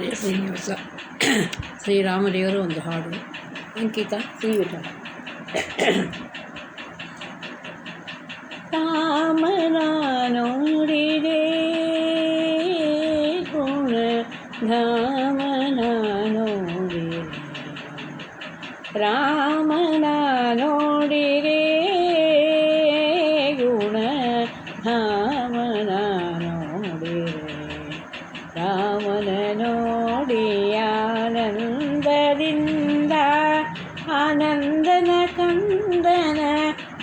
ಹರೇ ಶ್ರೀನಿವಾಸ ಶ್ರೀರಾಮದೇವರು ಒಂದು ಹಾಡು ಅಂಕಿತ ಶ್ರೀವಿಠ ರಾಮನ ನೋಡಿದೆ ಗುಣ ಧಾಮನ ನೋಡಿದೆ ರಾಮನ ನೋಡಿದೆ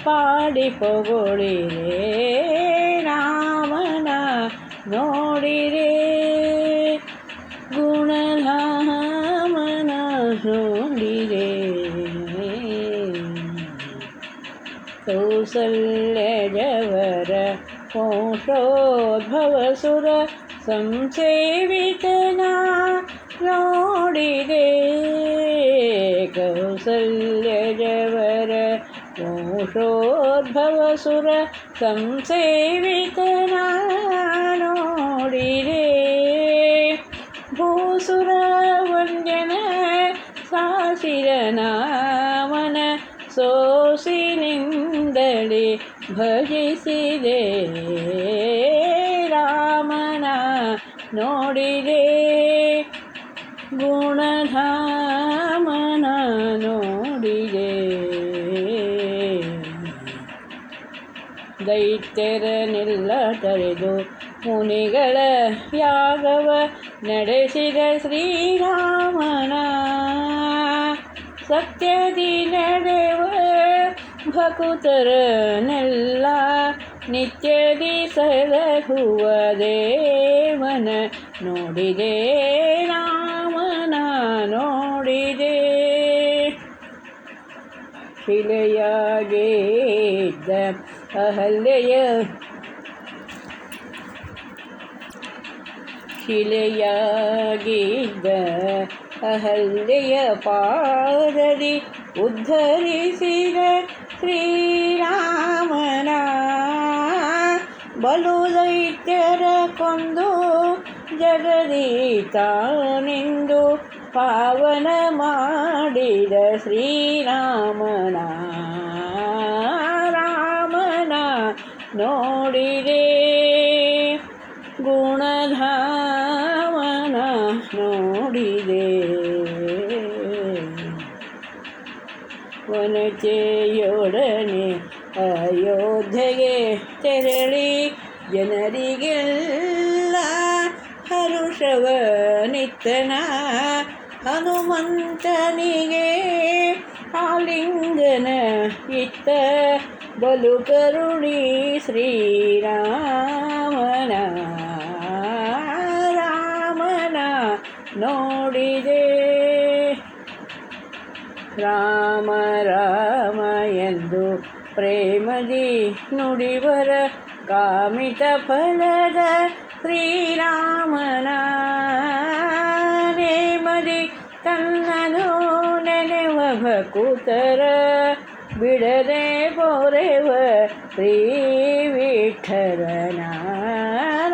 ಪಾಡಿ ಪೊಗಳಿರೆ ರಾಮನ ನೋಡಿರೆ. ಗುಣಧಾಮನ ನೋಡಿರೆ. ಕೌಸಲ್ಯಜವರ ವಂಶೋದ್ಭವ ಸುರ ಸಂಸೇವಿತನ ನೋಡಿದೆ. ಕೌಸಲ್ಯಜವರ ವಂಶೋದ್ಭವ ಸುರ ಸಂಸೇವಿತನ ನೋಡಿದೆ ಭೂಸುರ ವಂಜನ ಸಾಸಿರನಾಮನ ಸೋಸಿನಿಂದಲೇ ಭಜಿಸಿದೆ. ರಾಮನ ನೋಡಿದೆ. ಗುಣಧಾಮನ ನೋಡಿದೆ. ದೈತ್ಯರನ್ನೆಲ್ಲ ತರೆದು ಮುನಿಗಳ ಯಾಗವ ನಡೆಸಿದ ಶ್ರೀರಾಮನ ಸತ್ಯದಿ ನಡೆವ ಭಕುತರನೆಲ್ಲ ನಿತ್ಯದಿ ಸಲಹುವ ದೇವನ ನೋಡಿದೆ, ರಾಮನ ನೋಡಿದೆ. ಶಿಲೆಯಾಗಿದ್ದ ಅಹಲ್ಯೆಯ ಶಿಲೆಯಾಗಿದ್ದ ಅಹಲ್ಯೆಯ ಪಾದದಿ ಉದ್ಧರಿಸಿದ ಶ್ರೀರಾಮನ ಬಲು ದೈತ್ಯರ ಕೊಂದು ಜಗದೀತಾನೆಂದು ಪಾವನ ಮಾಡಿದ ಶ್ರೀರಾಮನ ನೋಡಿದೆ. ಗುಣಧಾಮನ ನೋಡಿದೆ. ವನಚೆಯೊಡನೆ ಅಯೋಧ್ಯೆಗೆ ತೆರಳಿ ಜನರಿಗೆಲ್ಲ ಹರುಷವ ನಿತ್ತನ ಹನುಮಂತನಿಗೆ ಆಲಿಂಗನ ಇತ್ತ ಬಲು ಕರುಣಿ ಶ್ರೀರಾಮನ ರಾಮನ ನೋಡಿದೆ ರಾಮ ರಾಮ ಎಂದು ಪ್ರೇಮದಿ ನುಡಿವರ ಕಾಮಿತ ಫಲದ ಶ್ರೀರಾಮನ ನೇಮದಿ ತನ್ನನು ನೆನೆವ ಭಕುತರ ಬಿಡದೆ ಬೋರೆವ ಶ್ರೀ ವಿಠಲನ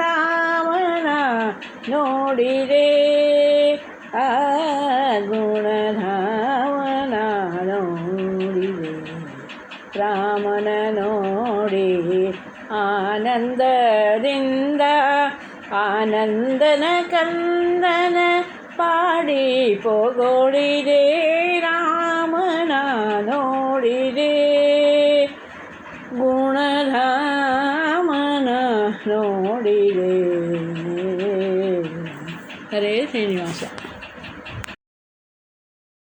ರಾಮನ ನೋಡಿದೆ ಆ ಗುಣಧಾಮನ ನೋಡಿದೆ ರಾಮನ ನೋಡಿ ಆನಂದದಿಂದ ಆನಂದನ ಕಂದನ ಪಾಡಿ ಪೊಗಳಿದೆ ರಾಮನ ನೋಡಿದೆ ಗುಣಧಾಮನ ನೋಡಿದೆ ಹರೇ ಶ್ರೀನಿವಾಸ